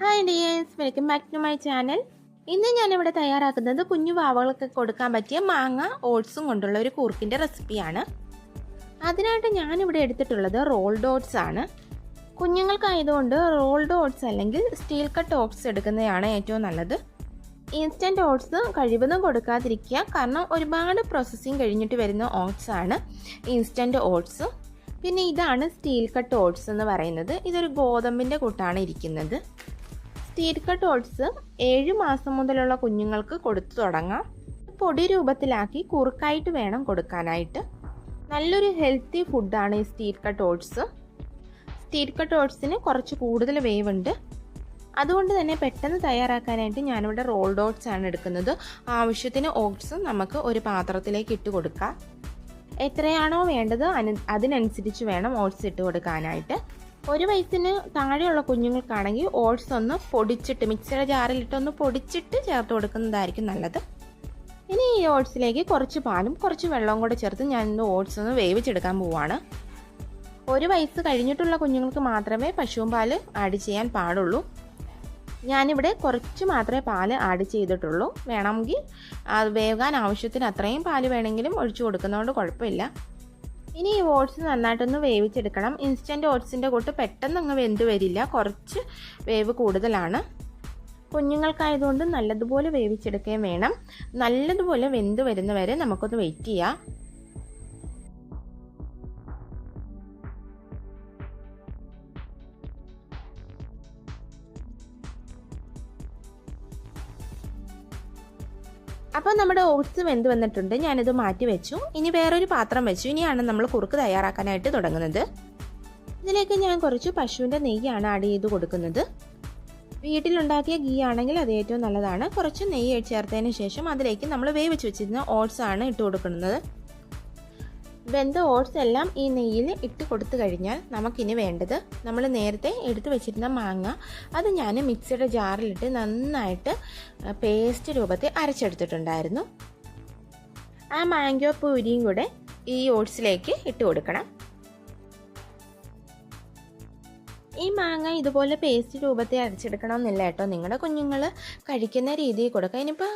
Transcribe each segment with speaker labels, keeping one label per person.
Speaker 1: Hi dears welcome back to my channel ഇന്ന് ഞാനിവിടെ തയ്യാറാക്കുന്നത് കുഞ്ഞു വാവകൾക്ക് കൊടുക്കാൻ പറ്റിയ മാങ്ങ ഓട്സും കൊണ്ടുള്ള ഒരു കൂർക്കിന്റെ റെസിപ്പിയാണ്. അതിനായിട്ട് ഞാനിവിടെ എടുത്തിട്ടുള്ളത് റോൾഡ് ഓട്സ് ആണ്. കുഞ്ഞുങ്ങൾക്കായതുകൊണ്ട് റോൾഡ് ഓട്സ് അല്ലെങ്കിൽ സ്റ്റീൽ കട്ട് ഓട്സ് എടുക്കുന്നതാണ് ഏറ്റവും നല്ലത്. ഇൻസ്റ്റന്റ് ഓട്സ് കഴിവതും കൊടുക്കാതിരിക്കുക. കാരണം ഒരുപാട് പ്രോസസ്സിങ് കഴിഞ്ഞിട്ട് വരുന്ന ഓട്സ് ആണ് ഇൻസ്റ്റന്റ് ഓട്സ്. പിന്നെ ഇതാണ് സ്റ്റീൽ കട്ട് ഓട്സ് എന്ന് പറയുന്നത്. ഇതൊരു ഗോതമ്പിന്റെ കൂട്ടാണ് ഇരിക്കുന്നത്. സ്റ്റീൽ കട്ട് ഓട്സ് ഏഴ് മാസം മുതലുള്ള കുഞ്ഞുങ്ങൾക്ക് കൊടുത്തു തുടങ്ങാം. പൊടി രൂപത്തിലാക്കി കുറുക്കായിട്ട് വേണം കൊടുക്കാനായിട്ട്. നല്ലൊരു ഹെൽത്തി ഫുഡാണ് ഈ steel cut oats steel cut ഓട്സിന് കുറച്ച് കൂടുതൽ വേവുണ്ട്. അതുകൊണ്ട് തന്നെ പെട്ടെന്ന് തയ്യാറാക്കാനായിട്ട് ഞാനിവിടെ റോൾഡ് ഓട്സ് ആണ് എടുക്കുന്നത്. ആവശ്യത്തിന് ഓട്സ് നമുക്ക് ഒരു പാത്രത്തിലേക്ക് ഇട്ട് കൊടുക്കാം. എത്രയാണോ വേണ്ടത് അതിനനുസരിച്ച് വേണം ഓട്സ് ഇട്ട് കൊടുക്കാനായിട്ട്. ഒരു വയസ്സിന് താഴെയുള്ള കുഞ്ഞുങ്ങൾക്കാണെങ്കിൽ ഓട്സ് ഒന്ന് പൊടിച്ചിട്ട് മിക്സിയുടെ ജാറിലിട്ടൊന്ന് പൊടിച്ചിട്ട് ചേർത്ത് കൊടുക്കുന്നതായിരിക്കും നല്ലത്. ഇനി ഈ ഓട്സിലേക്ക് കുറച്ച് പാലും കുറച്ച് വെള്ളവും കൂടെ ചേർത്ത് ഞാൻ ഇന്ന് ഓട്സ് ഒന്ന് വേവിച്ചെടുക്കാൻ പോവാണ്. ഒരു വയസ്സ് കഴിഞ്ഞിട്ടുള്ള കുഞ്ഞുങ്ങൾക്ക് മാത്രമേ പശുവും പാൽ ആഡ് ചെയ്യാൻ പാടുള്ളൂ. ഞാനിവിടെ കുറച്ച് മാത്രമേ പാൽ ആഡ് ചെയ്തിട്ടുള്ളൂ. വേണമെങ്കിൽ വേകാൻ ആവശ്യത്തിന് അത്രയും പാൽ വേണമെങ്കിലും ഒഴിച്ചു കൊടുക്കുന്നതുകൊണ്ട് കുഴപ്പമില്ല. ഇനി ഈ ഓട്സ് നന്നായിട്ടൊന്ന് വേവിച്ചെടുക്കണം. ഇൻസ്റ്റന്റ് ഓട്സിന്റെ കൂട്ട് പെട്ടെന്ന് അങ്ങ് വെന്ത് വരില്ല. കുറച്ച് വേവ് കൂടുതലാണ്. കുഞ്ഞുങ്ങൾക്കായതുകൊണ്ട് നല്ലതുപോലെ വേവിച്ചെടുക്കുകയും വേണം. നല്ലതുപോലെ വെന്ത് വരുന്നവരെ നമുക്കൊന്ന് വെയിറ്റ് ചെയ്യാം. അപ്പോൾ നമ്മുടെ ഓട്സ് വെന്ത് വന്നിട്ടുണ്ട്. ഞാനിത് മാറ്റി വെച്ചു. ഇനി വേറൊരു പാത്രം വെച്ചു. ഇനിയാണ് നമ്മൾ കുറുക്ക് തയ്യാറാക്കാനായിട്ട് തുടങ്ങുന്നത്. ഇതിലേക്ക് ഞാൻ കുറച്ച് പശുവിന്റെ നെയ്യാണ് ആഡ് ചെയ്ത് കൊടുക്കുന്നത്. വീട്ടിലുണ്ടാക്കിയ ഗീ ആണെങ്കിൽ അത് ഏറ്റവും നല്ലതാണ്. കുറച്ച് നെയ്യ് ചേർത്തതിന് ശേഷം അതിലേക്ക് നമ്മൾ വേവിച്ച് വെച്ചിരുന്ന ഓട്സ് ആണ് ഇട്ട് കൊടുക്കുന്നത്. വെന്ത ഓട്സ് എല്ലാം ഈ നെയ്യിൽ ഇട്ട് കൊടുത്തു കഴിഞ്ഞാൽ നമുക്കിനി വേണ്ടത് നമ്മൾ നേരത്തെ എടുത്തു വെച്ചിരുന്ന മാങ്ങ അത് ഞാൻ മിക്സിയുടെ ജാറിലിട്ട് നന്നായിട്ട് പേസ്റ്റ് രൂപത്തിൽ അരച്ചെടുത്തിട്ടുണ്ടായിരുന്നു. ആ മാങ്കോ പൂരിയും കൂടെ ഈ ഓട്സിലേക്ക് ഇട്ട് കൊടുക്കണം. ഈ മാങ്ങ ഇതുപോലെ പേസ്റ്റ് രൂപത്തിൽ അരച്ചെടുക്കണമെന്നില്ല കേട്ടോ. നിങ്ങളുടെ കുഞ്ഞുങ്ങൾ കഴിക്കുന്ന രീതിയിൽ കൊടുക്കുക. ഇനിയിപ്പോൾ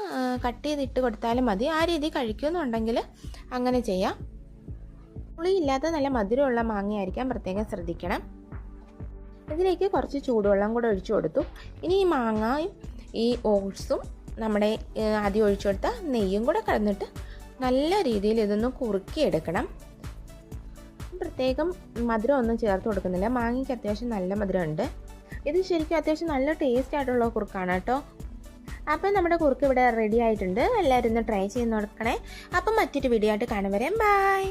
Speaker 1: കട്ട് ചെയ്തിട്ട് കൊടുത്താലും മതി. ആ രീതി കഴിക്കുമെന്നുണ്ടെങ്കിൽ അങ്ങനെ ചെയ്യാം. പുളിയില്ലാത്ത നല്ല മധുരമുള്ള മാങ്ങയായിരിക്കാൻ പ്രത്യേകം ശ്രദ്ധിക്കണം. ഇതിലേക്ക് കുറച്ച് ചൂടുവെള്ളം കൂടെ ഒഴിച്ചു കൊടുത്തു. ഇനി ഈ മാങ്ങയും ഈ ഓട്സും നമ്മുടെ ആദ്യം ഒഴിച്ചു കൊടുത്ത നെയ്യും കൂടെ കടന്നിട്ട് നല്ല രീതിയിൽ ഇതൊന്ന് കുറുക്കിയെടുക്കണം. പ്രത്യേകം മധുരം ഒന്നും ചേർത്ത് കൊടുക്കുന്നില്ല. മാങ്ങയ്ക്ക് അത്യാവശ്യം നല്ല മധുരമുണ്ട്. ഇത് ശരിക്കും അത്യാവശ്യം നല്ല ടേസ്റ്റ് ആയിട്ടുള്ള കുറുക്കാണ് കേട്ടോ. അപ്പം നമ്മുടെ കുറുക്ക് ഇവിടെ റെഡി ആയിട്ടുണ്ട്. എല്ലാവരും ഒന്ന് ട്രൈ ചെയ്ത് നോക്കണേ. അപ്പം മറ്റൊരു വീഡിയോ ആയിട്ട് കാണും വരെ. ബൈ